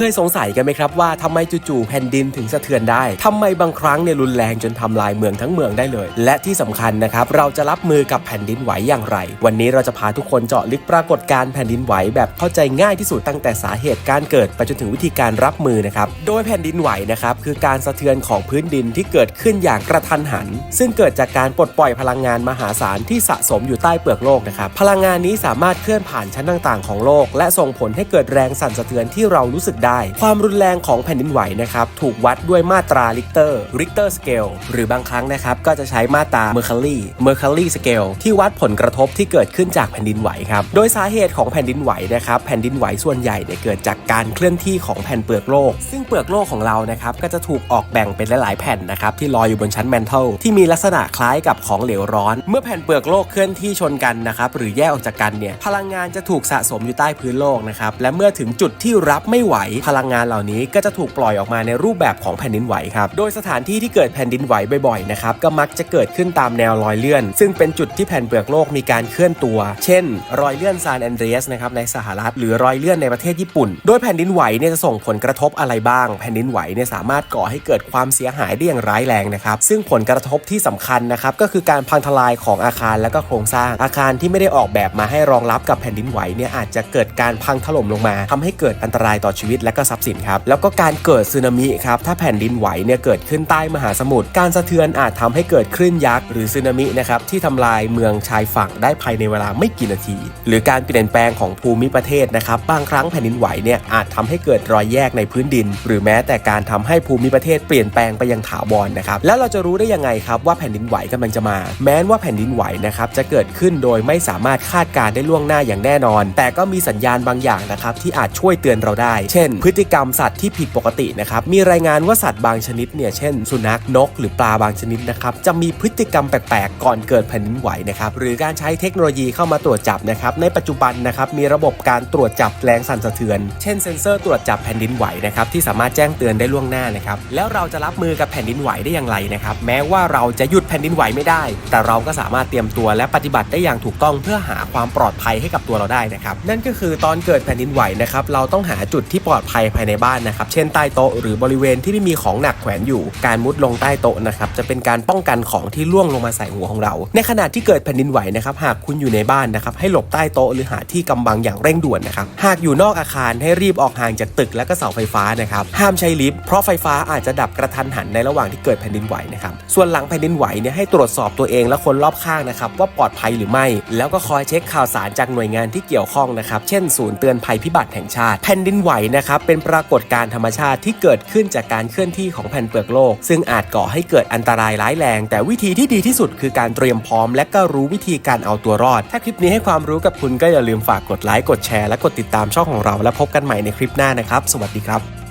เคยสงสัยกันไหมครับว่าทำไมจู่ๆแผ่นดินถึงสะเทือนได้ทำไมบางครั้งเนี่ยรุนแรงจนทำลายเมืองทั้งเมืองได้เลย และที่สำคัญนะครับเราจะรับมือกับแผ่นดินไหวอย่างไร วันนี้เราจะพาทุกคนเจาะลึกปรากฏการแผ่นดินไหวแบบเข้าใจง่ายที่สุดตั้งแต่สาเหตุการเกิดไปจนถึงวิธีการรับมือนะครับโดยแผ่นดินไหวนะครับคือการสะเทือนของพื้นดินที่เกิดขึ้นอย่างกระทันหัน ซึ่งเกิดจากการปลดปล่อยพลังงานมหาศาลที่สะสมอยู่ใต้เปลือกโลกนะครับพลังงานนี้สามารถเคลื่อนผ่านชั้นต่างๆ ของโลก และส่งผลให้เกิดแรงสั่นสะเทือนที่เรารู้สึกได้ความรุนแรงของแผ่นดินไหวนะครับถูกวัดด้วยมาตราลิกเตอร์ริกเตอร์สเกลหรือบางครั้งนะครับก็จะใช้มาตราเมอร์คารีเมอร์คารีสเกลที่วัดผลกระทบที่เกิดขึ้นจากแผ่นดินไหวครับโดยสาเหตุของแผ่นดินไหวนะครับแผ่นดินไหวส่วนใหญ่เนี่ยเกิดจากการเคลื่อนที่ของแผ่นเปลือกโลก ซึ่งเปลือกโลกของเรานะครับก็จะถูกออกแบ่งเป็นหลาย ๆ แผ่นนะครับที่ลอยอยู่บนชั้นแมนเทลที่มีลักษณะคล้ายกับของเหลวร้อน เมื่อแผ่นเปลือกโลกเคลื่อนที่ชนกันนะครับหรือแยกออกจากกันเนี่ยพลังงานจะถูกสะสมอยู่ใต้พื้นโลกนะครับและเมื่อถึงจุดที่รับไม่ไหวพลังงานเหล่านี้ก็จะถูกปล่อยออกมาในรูปแบบของแผ่นดินไหวครับโดยสถานที่ที่เกิดแผ่นดินไหวบ่อยๆนะครับก็มักจะเกิดขึ้นตามแนวรอยเลื่อน ซึ่งเป็นจุดที่แผ่นเปลือกโลกมีการเคลื่อนตัว เช่น รอยเลื่อนซานแอนเดรียสนะครับในสหรัฐหรือรอยเลื่อนในประเทศญี่ปุ่น โดยแผ่นดินไหวเนี่ยจะส่งผลกระทบอะไรบ้าง แผ่นดินไหวเนี่ยสามารถก่อให้เกิดความเสียหายได้อย่างร้ายแรงนะครับซึ่งผลกระทบที่สำคัญนะครับก็คือการพังทลายของอาคารและก็โครงสร้าง อาคารที่ไม่ได้ออกแบบมาให้รองรับกับแผ่นดินไหวเนี่ยอาจจะเกิดการพังถล่มลงมาทำให้เกิดอันตรายต่อชีวิตตและก็ทรัพย์สินครับแล้วก็การเกิดสึนามิครับถ้าแผ่นดินไหวเนี่ยเกิดขึ้นใต้มหาสมุทรการสะเทือนอาจทำให้เกิดคลื่นยักษ์หรือสึนามินะครับที่ทำลายเมืองชายฝั่งได้ภายในเวลาไม่กี่นาที หรือการเปลี่ยนแปลงของภูมิประเทศนะครับบางครั้งแผ่นดินไหวเนี่ยอาจทำให้เกิดรอยแยกในพื้นดิน หรือแม้แต่การทำให้ภูมิประเทศเปลี่ยนแปลงไปยังถาวรนะครับแล้วเราจะรู้ได้ยังไงครับว่าแผ่นดินไหวกำลังจะมา แม้ว่าแผ่นดินไหวนะครับจะเกิดขึ้นโดยไม่สามารถคาดการณ์ได้ล่วงหน้าอย่างแน่นอน แต่ก็มีสัญญาณบางอย่างนะครับที่อาจช่วยเตือนเราได้ เช่นพฤติกรรมสัตว์ที่ผิดปกตินะครับมีรายงานว่าสัตว์บางชนิดเนี่ยเช่น สุนัขนก หรือปลาบางชนิดนะครับจะมีพฤติกรรมแปลกๆ ก่อนเกิดแผ่นดินไหวนะครับหรือการใช้เทคโนโลยีเข้ามาตรวจจับนะครับในปัจจุบันนะครับมีระบบการตรวจจับแรงสั่นสะเทือน เช่นเซ็นเซอร์ตรวจจับแผ่นดินไหวนะครับที่สามารถแจ้งเตือนได้ล่วงหน้านะครับแล้วเราจะรับมือกับแผ่นดินไหวได้อย่างไรนะครับแม้ว่าเราจะหยุดแผ่นดินไหวไม่ได้ แต่เราก็สามารถเตรียมตัวและปฏิบัติได้อย่างถูกต้องเพื่อหาความปลอดภัยให้กับตัวเราได้นะครับนั่นก็คือตอนเกิดแผ่นดินไหวนะครับเราต้องหาจุดที่ปลอดอดภัยภายในบ้านนะครับ เช่นใต้โต๊ะหรือบริเวณที่ไม่มีของหนักแขวนอยู่ การมุดลงใต้โต๊ะนะครับจะเป็นการป้องกันของที่ล่วงลงมาใส่หัวของเรา ในขณะที่เกิดแผ่นดินไหวนะครับหากคุณอยู่ในบ้านนะครับให้หลบใต้โต๊ะหรือหาที่กำบังอย่างเร่งด่วนนะครับหากอยู่นอกอาคารให้รีบออกห่างจากตึกและก็เสาไฟฟ้านะครับห้ามใช้ลิฟต์เพราะไฟฟ้าอาจจะดับกระทันหันในระหว่างที่เกิดแผ่นดินไหวนะครับส่วนหลังแผ่นดินไหวเนี่ยให้ตรวจสอบตัวเองและคนรอบข้างนะครับว่าปลอดภัยหรือไม่ แล้วก็คอยเช็คข่าวสารจากหน่วยงานที่เกี่ยวข้องนะครับเช่น ศูนย์เตือนภัยพิบัติแห่งชาติแผ่นดินไหวนะครับเป็นปรากฏการณ์ธรรมชาติที่เกิดขึ้นจากการเคลื่อนที่ของแผ่นเปลือกโลก ซึ่งอาจก่อให้เกิดอันตรายร้ายแรง แต่วิธีที่ดีที่สุดคือการเตรียมพร้อม และก็รู้วิธีการเอาตัวรอด ถ้าคลิปนี้ให้ความรู้กับคุณก็อย่าลืมฝากกดไลค์กดแชร์และกดติดตามช่องของเรา และพบกันใหม่ในคลิปหน้านะครับ สวัสดีครับ